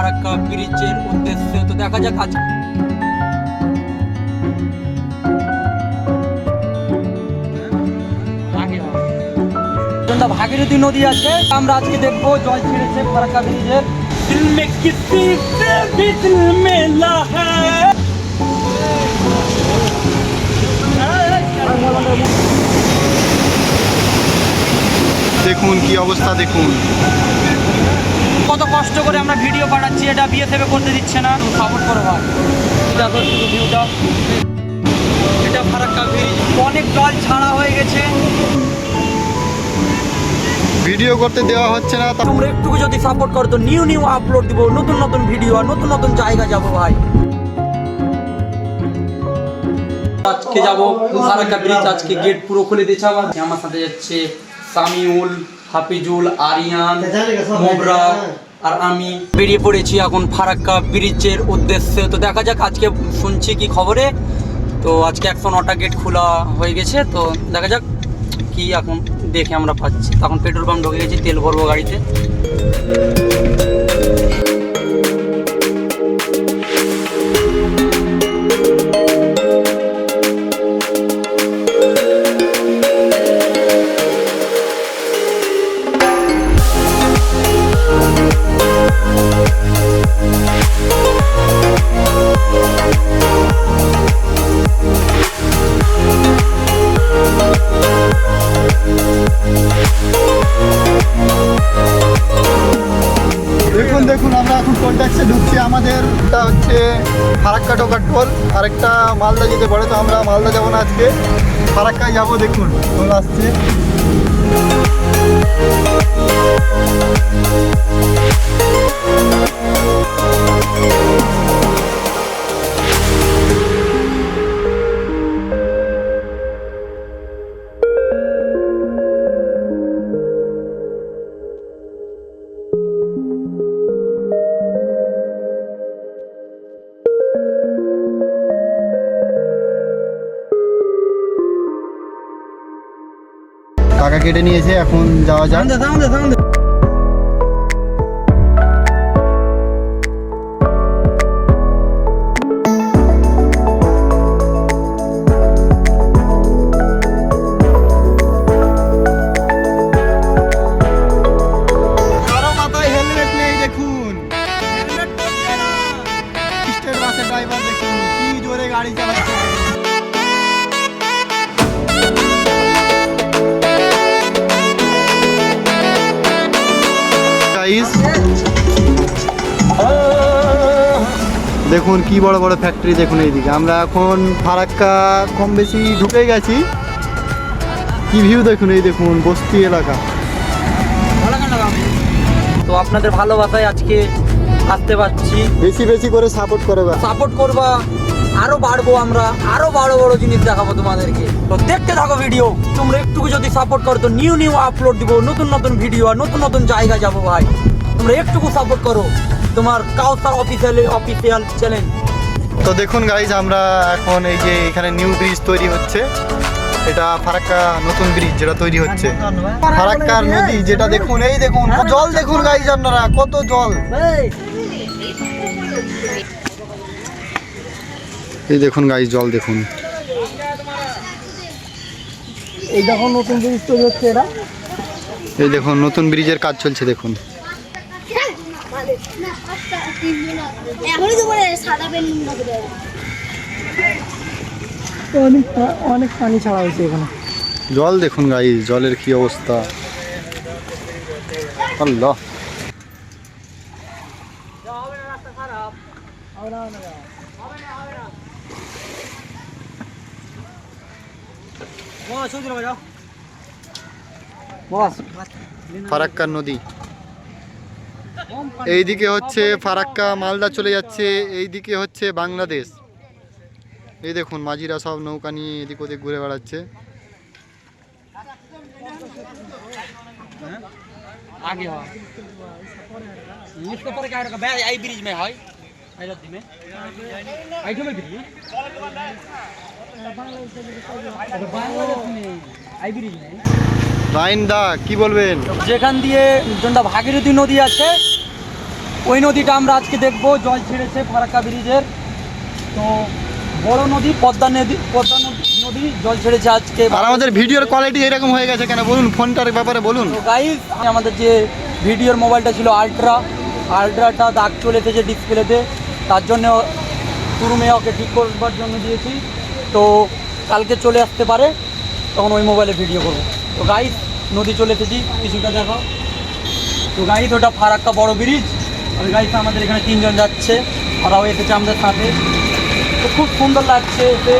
ফারাক্কা ব্রিজের উদ্দেশ্যে তো দেখা যাক আজ জন্য ভাগীরথী নদী আছে আমরা আজকে দেখবো জল ছেড়েছে ফারাক্কা ব্রিজের দিল মে কিসি से भी दिल मिला है দেখুন কি অবস্থা দেখুন কত কষ্ট করে আমরা ভিডিও বানাচ্ছি এটা বিএসএফ করতে দিচ্ছে না। সাপোর্ট করো ভাই। দেখো শুধু ভিউটা এটা ফারাক্কা ব্রিজ অনেক জল ছাড়া হয়ে গেছে। ভিডিও করতে দেওয়া হচ্ছে না তোমরা একটু যদি সাপোর্ট করো তো নিউ নিউ আপলোড দিব নতুন নতুন ভিডিও আর নতুন নতুন জায়গা যাব ভাই। আজকে যাব ফারাক্কা ব্রিজ আজকে গেট পুরো খুলে দিয়েছে আমার। আমার সাথে যাচ্ছে সামিউল। হাফিজুল আরিয়ান মোবরা আর আমি। বেরিয়ে পড়েছি এখন ফারাক্কা ব্রিজের উদ্দেশ্যে। তো দেখা যাক আজকে শুনছি কি খবরে। তো আজকে একশো নটা গেট খোলা হয়ে গেছে। তো দেখা যাক কি এখন দেখে আমরা পাচ্ছি। এখন পেট্রোল পাম্প ঢুকে গেছি তেল ভরবো গাড়িতে। দেখুন দেখুন, আমরা এখন টোল ট্যাক্সে ঢুকছি। আমাদের এটা হচ্ছে ফারাক্কা টোকার টোল আরেকটা মালদা যেতে পারে, তো আমরা মালদা যাব না আজকে। ফারাক্কায় যাব, দেখুন টোল আসছে। টাকা কেটে নিয়েছে এখন যাওয়া যাক দেখুন কি বড় বড় ফ্যাক্টরি দেখুন এইদিকে। আমরা এখন ফারাক্কা কম বেশি ঢুকে গেছি। কি ভিউ দেখুন এই দেখুন বস্তি এলাকা। তো আপনাদের ভালোবাসায় আজকে আসতে পারছি। বেশি বেশি করে সাপোর্ট করে বা। সাপোর্ট করবা আরও বাড়বো আমরা আরও বড় বড় জিনিস দেখাবো তোমাদেরকে। তো দেখতে থাকো ভিডিও তোমরা একটু যদি সাপোর্ট করো তো নিউ নিউ আপলোড দিব নতুন নতুন ভিডিও আর নতুন নতুন জায়গা যাব ভাই। তোমরা একটুকু সাপোর্ট করো। তোমার কাউসার অফিসিয়াল অফিসিয়াল চ্যানেল তো দেখুন গাইজ আমরা এখন এই যে এখানে নিউ ব্রিজ তৈরি হচ্ছে। এটা ফারাক্কা নতুন ব্রিজ যেটা তৈরি হচ্ছে। ফারাক্কার নদী যেটা দেখুন এই দেখুন জল দেখুন গাইজ আপনারা কত জল। এই দেখুন গাইজ জল দেখুন। এই দেখুন নতুন জিনিস তৈরি হচ্ছে এটা। এই দেখুন নতুন ব্রিজের কাজ চলছে দেখুন। এখনই তো বলে সাদা পেন অনেক অনেক পানি ছাড়া হয়েছে এখানে। জল দেখুন গাইজ জলের কি অবস্থা। আল্লাহ। ফারাক্কার নদী। এইদিকে হচ্ছে ফারাক্কা মালদা চলে যাচ্ছে এইদিকে হচ্ছে বাংলাদেশ এই দেখুন মাঝিরা সব নৌকা নিয়ে এদিক ওদিক ঘুরে বেড়াচ্ছে आगे हो इसके ऊपर क्या होगा मैं आई ब्रिज में है आई लद्दी में आई क्यों में ब्रिज बांग्लादेश में आई ब्रिज में হ্যাঁ? 哎 রাইন দা কি বলবেন যেখান দিয়ে জনটা ভাগীরথী নদী আছে ওই নদীটা আমরা আজকে দেখব জল ছেড়েছে ফারাক্কা ব্রিজের। তো বড় নদী পদ্মা নদী পদ্মা নদী নদী জল ছেড়েছে আজকে। আর আমাদের ভিডিওর কোয়ালিটি এরকম হয়ে গেছে কেন? বলুন ফোনটার ব্যাপারে বলুন। তো গাইজ আমাদের যে ভিডিওর মোবাইলটা ছিল আলট্রা আলট্রাটা দাগ চলে এসেছে ডিসপ্লেতে তার জন্য শোরুমে ওকে ঠিক করবার জন্য দিয়েছি। তো কালকে চলে আসতে পারে তখন ওই মোবাইলে ভিডিও করব। তো গাইজ নদী চলে এসেছি কিছুটা দেখো তো গাইজ ওটা ফারাক্কা বড় ব্রিজ আর গাইজ আমাদের এখানে তিনজন যাচ্ছে ওরাও এসেছে আমাদের সাথে তো খুব সুন্দর লাগছে এসে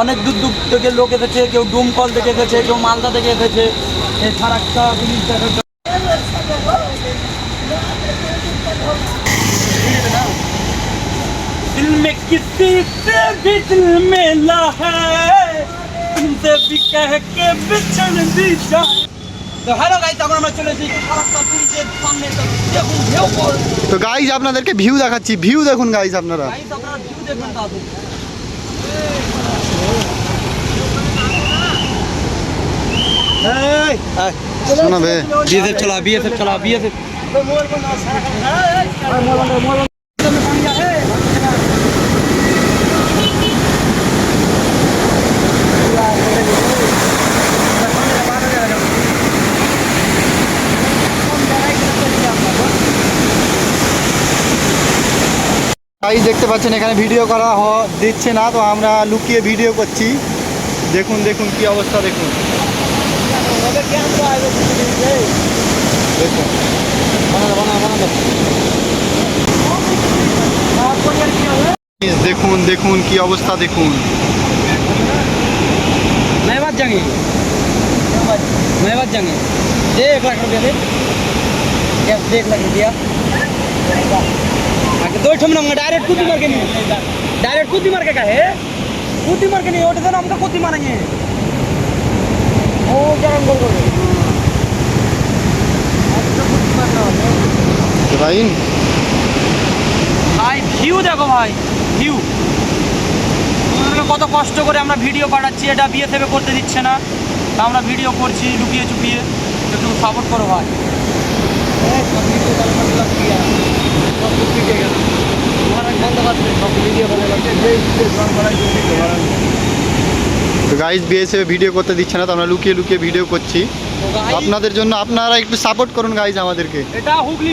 অনেক দূর দূর থেকে লোক এসেছে কেউ ডুমকল থেকে এসেছে কেউ মালদা থেকে এসেছে এই ফারাক্কা ব্রিজ দেখার জন্য। दिल में किसी से भी दिल मिला है तुमसे भी कह के बिछड़ भी जाए তো হ্যালো গাইস তখন আমরা চলে এসেছি ফারাক্কা ব্রিজের সামনে তো দেখুন ঢেউ পড় তো গাইজ আপনাদেরকে ভিউ দেখাচ্ছি ভিউ দেখুন গাইজ আপনারা গাইস আপনারা ভিউ দেখবেন তাহলে শোনাবে বিএসএফ চলা বিএসএফ চলা বিএসএফ গাইজ দেখতে পাচ্ছেন এখানে ভিডিও করা হ- দিচ্ছে না তো আমরা লুকিয়ে ভিডিও করছি দেখুন দেখুন কি অবস্থা দেখুন দেখুন Please দেখুন দেখুন কি অবস্থা দেখুন मैं बात जाएंगे मैं बात जाएंगे दे एक लाख रुपया दे क्या दे एक लाख रुपया आगे दो ठम नंबर डायरेक्ट कूदी मार के नहीं डायरेक्ट कूदी मार के का है कूदी मार के नहीं उठे तो हम तो कूदी मारेंगे ओ क्या हम बोल रहे তো ভাই ভাই ভিউ দেখো ভাই ভিউ তোমাদেরকে কত কষ্ট করে আমরা ভিডিও পাঠাচ্ছি এটা বিএসএফে করতে দিচ্ছে না তা আমরা ভিডিও করছি লুকিয়ে চুপিয়ে একটু সাপোর্ট করো ভাই তো গাইজ বিএসএ ভিডিও করতে দিচ্ছে না তো আমরা লুকিয়ে লুকিয়ে ভিডিও করছি। আপনাদের জন্য আপনারা একটু সাপোর্ট করুন গাইজ আমাদেরকে। এটা হুগলি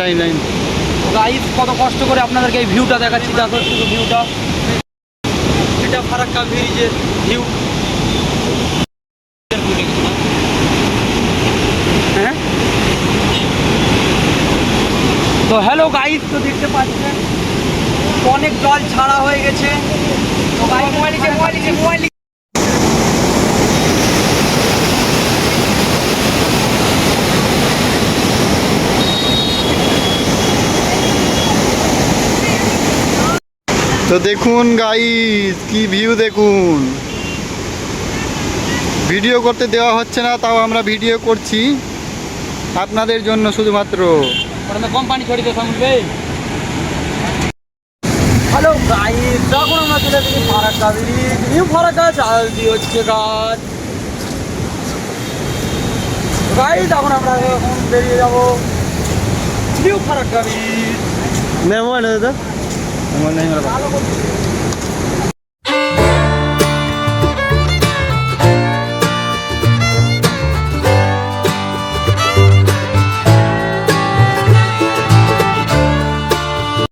লাইন লাইন। কত কষ্ট করে আপনাদেরকে এই ভিউটা দেখাচ্ছি দেখো শুধু ভিউটা এটা ফারাক্কা ব্রিজের ভিউ হ্যাঁ তো হ্যালো গাইস তো দেখতে পাচ্ছেন অনেক জল ছাড়া হয়ে গেছে তো গাইস মোবাইল মোবাইল মোবাইল তো দেখুন গাইজ কি ভিউ দেখুন। ভিডিও করতে দেওয়া হচ্ছে না তাও আমরা ভিডিও করছি আপনাদের জন্য শুধুমাত্র। ওটা কোম্পানি ছোড়ি তো সমঝবে হ্যালো গাইস যখন আমরা চলে এসেছি ফারাক্কা ব্রিজ নিউ ফারাক্কা চাল দিয়ে হচ্ছে গাছ। এখন আমরা এখন বেরিয়ে যাব নিউ ফারাক্কা ব্রিজ মেমো দাদা ভালো করছি